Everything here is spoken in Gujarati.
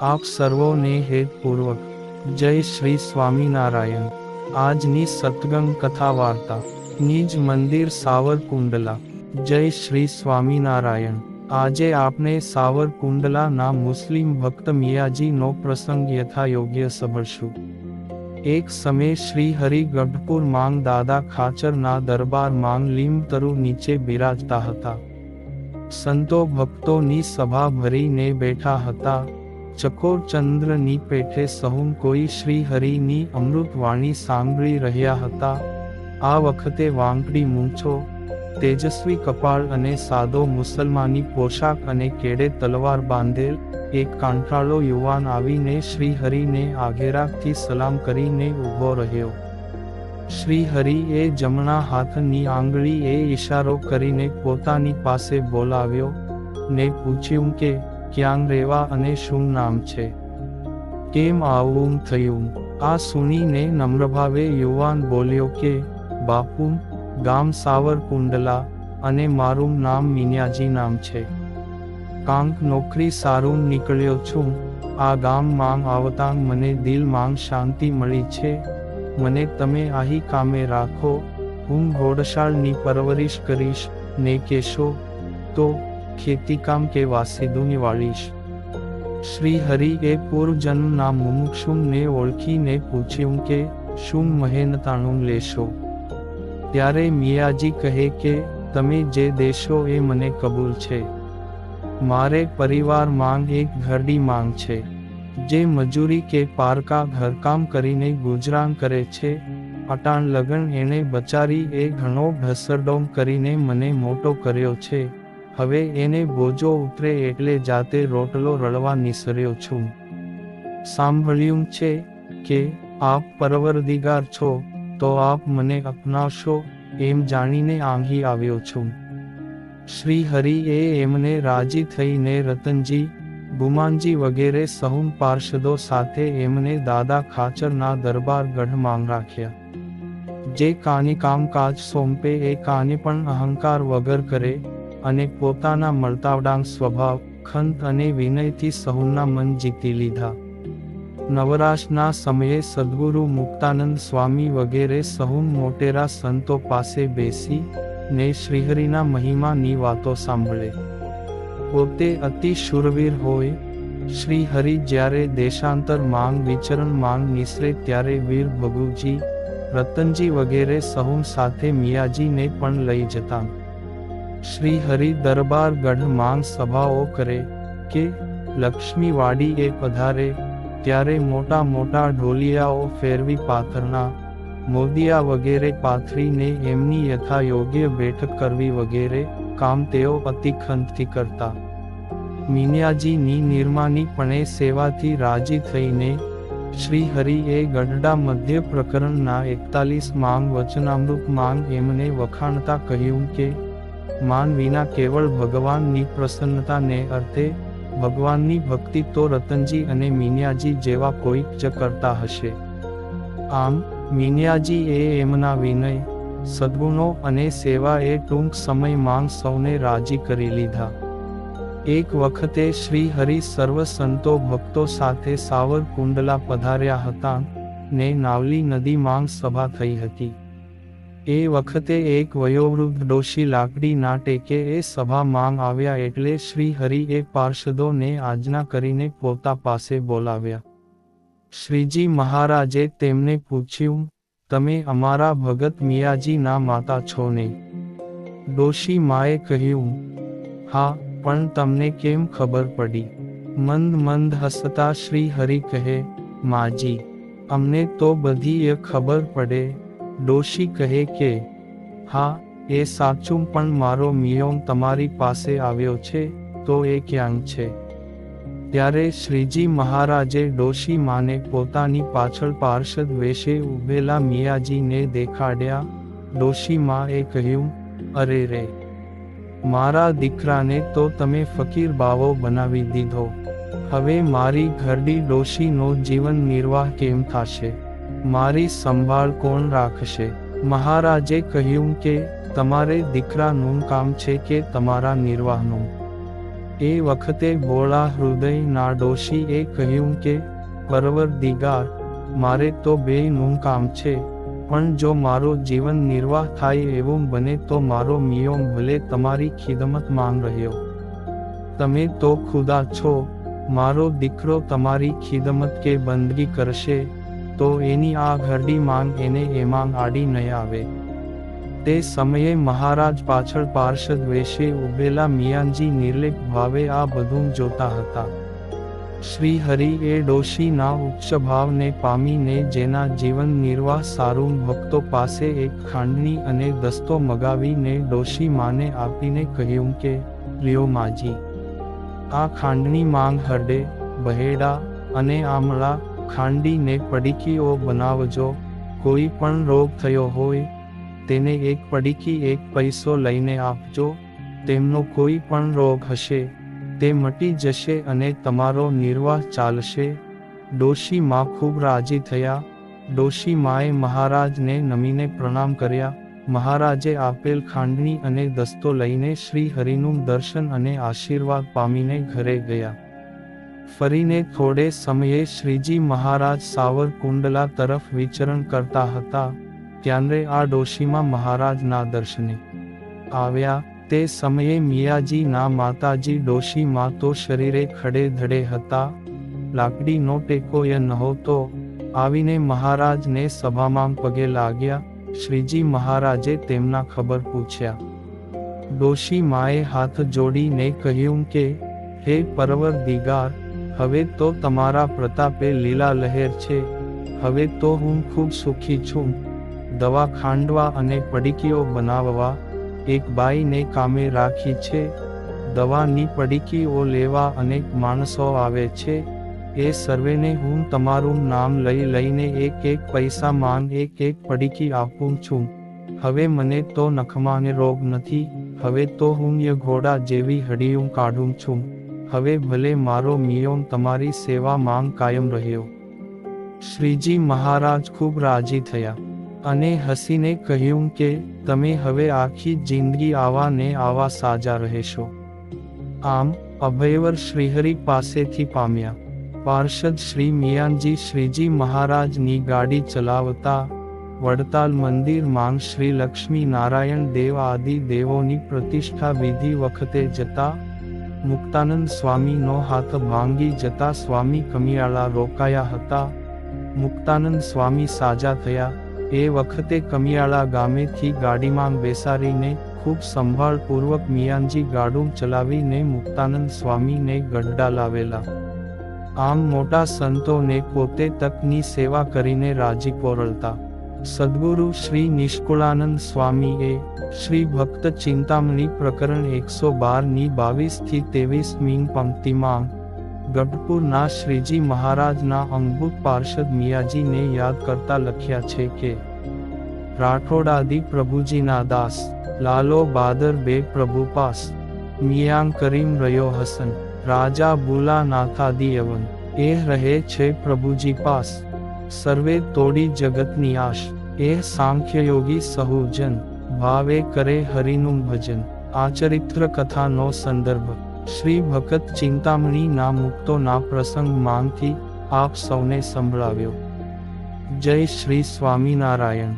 આપ સર્વોને હેતપૂર્વક જય શ્રી સ્વામિનારાયણ. આજની સતગંગ કથા વાર્તા નિજ મંદિર સાવરકુંડલા. જય શ્રી સ્વામિનારાયણ. આજે આપણે સાવરકુંડલાના મુસ્લિમ ભક્ત મિયાજીનો પ્રસંગ યથાયોગ્ય સંભળશું. એક સમયે શ્રી હરિ ગઢપુર માંગ દાદા ખાચરના દરબાર માંગ લીમતરુ નીચે બિરાજતા હતા. સંતો ભક્તોની સભા ભરીને બેઠા હતા. ચકોર ચંદ્રની પેઠે સહુમ કોઈ શ્રી હરિની અમૃતવાણી સાંભળી રહ્યા હતા. આ વખતે વાંકડી મૂંછો, તેજસ્વી કપાળ અને સાદો મુસલમાની પોશાક અને કેડે તલવાર બાંધેલ એક કાંઠાળો યુવાન આવીને શ્રી હરિને આઘેરાથી સલામ કરીને ઊભો રહ્યો. શ્રી હરિએ જમણા હાથની આંગળી એ ઈશારો કરીને પોતાની પાસે બોલાવ્યો ને પૂછ્યું કે ક્યાં રહેવા અને શું નામ છે? કેમ આવું થયું? આ સુનીને નમ્રભાવે યુવાન બોલ્યો કે, બાપુ, ગામ સાવરકુંડલા અને મારું નામ મિન્યાજી નામ છે. કાંક નોકરી સારું નીકળ્યો છું. આ ગામ માંગ આવતા મને દિલ માંગ શાંતિ મળી છે. મને તમે આહી કામે રાખો. હું ઘોડશાળની પરવરિશ કરીશ. ને કેશો તો ખેતીકામ કે વાસીદુની વાળીશ શ્રી હરિ એ પૂર્વજન્મના મુમુક્ષુને ઓળખીને પૂછ્યું કે, શું મહેનતાણું લેશો? ત્યારે મિયાજી કહે કે, તમે જે દેશો એ મને કબૂલ છે. મારે પરિવાર માંગ એક ઘરડી માંગ છે. જે મજૂરી કે પારકા ઘરકામ કરીને ગુજરાન કરે છે. અટાણ લગન એણે બચારી એ ઘણો ઢસરડોમ કરીને મને મોટો કર્યો છે. હવે એને બોજો ઉતરે એટલે જાતે રોટલો રળવા નિસર્યો છું. સાંભળ્યું છે કે આપ પરવરદિગાર છો, તો આપ મને અપનાવશો, એમ જાણીને આંગી આવ્યો છું. શ્રી હરિએ એમને રાજી થઈને રતનજી, ગુમાનજી વગેરે સહુમ પાર્ષદો સાથે એમને દાદા ખાચરના દરબાર ગઢ માંગ રાખ્યા. જે કાની કામકાજ સોંપે એ કાને પણ અહંકાર વગર કરે અને પોતાના મળતાવડાંગ સ્વભાવ, ખંત અને વિનયથી સહુના મન જીતી લીધા. નવરાશના સમયે સદગુરુ મુક્તાનંદ સ્વામી વગેરે સહુમ મોટેરા સંતો પાસે બેસી, ને શ્રીહરિના મહિમાની વાતો સાંભળે. પોતે અતિ શુરવીર હોય શ્રી હરિ જ્યારે દેશાંતર માંગ, વિચરણ માંગ નિસરે ત્યારે વીર ભગુજી, રતનજી વગેરે સહુમ સાથે મિયાજીને પણ લઈ જતા. શ્રી હરિ દરબાર ગઢ માંગ સભાઓ કરે કે લક્ષ્મી વાડી એ પધારે, ત્યારે મોટા મોટા ઢોલિયાઓ ફેરવી પાથરના, મોદિયા વગેરે પાથરીને એમની યથા યોગ્ય બેઠક કરવી વગેરે કામ તેઓ અતિખંતથી કરતા. મીન્યાજીની નિર્માનીપણે સેવાથી રાજી થઈને શ્રી હરિએ ગઢડા મધ્ય પ્રકરણના એકતાલીસ માંગ વચનામૃત માંગ એમને વખાણતા કહ્યું કે માન વિના કેવળ ભગવાનની પ્રસન્નતાને અર્થે, ભગવાનની ભક્તિ તો રતનજી અને મિન્યાજી જેવા કોઈક જ કરતા હશે. આમ, મીન્યાજી એ એમના વિનય, સદ્ગુણો અને સેવા એ ટૂંક સમયમાં સૌને રાજી કરી લીધા. એક વખતે શ્રી હરિ સર્વ સંતો ભક્તો સાથે સાવરકુંડલા પધાર્યા હતા ને નાવલી નદી માંગ સભા થઈ હતી. એ વખતે એક વયોવૃદ્ધ ડોશી લાકડીના ટેકે એ સભા માંગ આવ્યા એટલે શ્રી હરિ એ પાર્ષદોને આજ્ઞા કરીને પોતા પાસે બોલાવ્યા. શ્રીજી મહારાજે તેમને પૂછ્યું, તમે અમારા ભગત મિયાજીના માતા છો ને? ડોશી માએ કહ્યું, હા, પણ તમને કેમ ખબર પડી? મંદ મંદ હસતા શ્રી હરિ કહે, માજી, અમને તો બધી એ ખબર પડે ડોશી કહે કે, હા, એ સાચું પણ મારો મિયોંગ તમારી પાસે આવ્યો છે, તો એ ક્યાં છે? ત્યારે શ્રીજી મહારાજે ડોશી માને પોતાની પાછળ પાર્ષદ વેશે ઉભેલા મિયાજીને દેખાડ્યા. ડોશી માએ કહ્યું, અરે રે, મારા દીકરાને તો તમે ફકીર બાવો બનાવી દીધો. હવે મારી ઘરડી ડોશીનો જીવન નિર્વાહ કેમ થશે? મારી સંભાળ કોણ રાખશે? મહારાજે કહ્યું કે, તમારે દીકરાનું કામ છે કે તમારા નિર્વાહનું. એ વખતે ભોળા હૃદયના ડોશીએ કહ્યું કે પરવર દિગાર મારે તો બેયનું કામ છે, પણ જો મારો જીવન નિર્વાહ થાય એવું બને તો મારો મિયો ભલે તમારી ખિદમત માંગ રહ્યો. તમે તો ખુદા છો, મારો દીકરો તમારી ખિદમત કે બંદગી કરશે તો એની આ ઘરડી માંગ એને એમાં આડી નહીં આવે. તે સમયે મહારાજ પાછળ પાર્ષદ વેશે ઉભેલા મિયાનજી નિર્લેપ ભાવે આ બધું જોતા હતા. શ્રી હરિ એ ડોશીના ઉચ્ચ ભાવને પામીને જેના જીવન નિર્વાહ સારું ભક્તો પાસે એક ખાંડણી અને દસ્તો મગાવીને ડોશી માને આપીને કહ્યું કે, લ્યો માજી. આ ખાંડની માંગ હરડે, બહેડા અને આમળા ખાંડીને પડીકીઓ બનાવજો, કોઈ પણ રોગ થયો હોય, તેને એક પડીકી એક પૈસો લઈને આપજો, તેમનો કોઈ પણ રોગ હશે, તે મટી જશે અને તમારો નિર્વાહ ચાલશે. ડોશીમાં ખૂબ રાજી થયા ડોશીમાએ મહારાજને નમીને પ્રણામ કર્યા, મહારાજે આપેલ ખાંડણી અને દસ્તો લઈને શ્રી હરિનું દર્શન અને આશીર્વાદ પામીને ઘરે ગયા. ફરીને થોડે સમયે શ્રીજી મહારાજ સાવરકુંડલા તરફ વિચરણ કરતા હતા, ત્યારે આ ડોશીમાં મહારાજના દર્શને આવ્યા. તે સમયે મિયાજીના માતાજી ડોશીમાં તો શરીરે ખડે ધડે હતા લાકડીનો ટેકોય નહોતો. આવીને મહારાજને સભામાં પગે લાગ્યા. શ્રીજી મહારાજે તેમના ખબર પૂછ્યા. ડોશી માએ હાથ જોડીને કહ્યું કે, હે પરવર દિગાર હવે તો તમારા પ્રતાપે લીલા લહેર છે. હવે તો હું ખૂબ સુખી છું. દવા ખાંડવા અને પડીકીઓ બનાવવા, એક બાઈને કામે રાખી છે. દવાની પડીકીઓ લેવા અનેક માણસો આવે છે. એ સર્વેને હું તમારું નામ લઈ લઈને એક એક પૈસા માન એક એક પડીકી આપું છું. હવે મને તો નખમાને રોગ નથી. હવે તો હું ય ઘોડા જેવી હડીયું કાઢું છું. હવે ભલે મારો મિયોન તમારી સેવા માંગ કાયમ રહ્યો. શ્રીજી મહારાજ ખૂબ રાજી થયા અને હસીને કહ્યું કે, તમે હવે આખી જિંદગી આવા ને આવા સાજા રહેશો. આમ, અભયવર શ્રીહરિ પાસેથી પામ્યા. પાર્ષદ શ્રી મિયાનજી શ્રીજી મહારાજની ગાડી ચલાવતા, વડતાલ મંદિર માંગ શ્રી લક્ષ્મી નારાયણ દેવ આદિ દેવોની પ્રતિષ્ઠા વિધિ વખતે જતા મુક્તાનંદ સ્વામીનો હાથ ભાંગી જતા સ્વામી કમિયાળા રોકાયા હતા. મુક્તાનંદ સ્વામી સાજા થયા. એ વખતે કમિયાળા ગામેથી ગાડીમાં બેસાડીને ખૂબ સંભાળપૂર્વક મિયાનજી ગાડું ચલાવીને મુક્તાનંદ સ્વામીને ગઢડા લાવેલા. આમ મોટા સંતોને પોતે તકની સેવા કરીને રાજી પોરળતા સદગુરુ શ્રી નિષ્કુળાનંદ સ્વામીએ શ્રી ભક્ત ચિંતામણી પ્રકરણ એકસો બારની બાવીસથી ત્રેવીસ મીન પંક્તિમાં ગઢપુરના શ્રીજી મહારાજના અંગભૂત પાર્ષદ મિયાજીને યાદ કરતા લખ્યા છે કે, રાઠોડાદી પ્રભુજીના દાસ, લાલો બાદર બે પ્રભુ પાસ, મિયાંગ કરીમ રહ્યો હસન, રાજા બુલા નાથાદી યવન એ રહે છે પ્રભુજી પાસ. સર્વે તોડી જગતની આશ એ સાંખ્યયોગી સહુજન ભાવે કરે હરિનું ભજન આ ચરિત્ર કથાનો સંદર્ભ શ્રી ભકત ચિંતામણી ના મુક્તોના પ્રસંગ માંગથી આપ સૌને સંભળાવ્યો જય શ્રી સ્વામિનારાયણ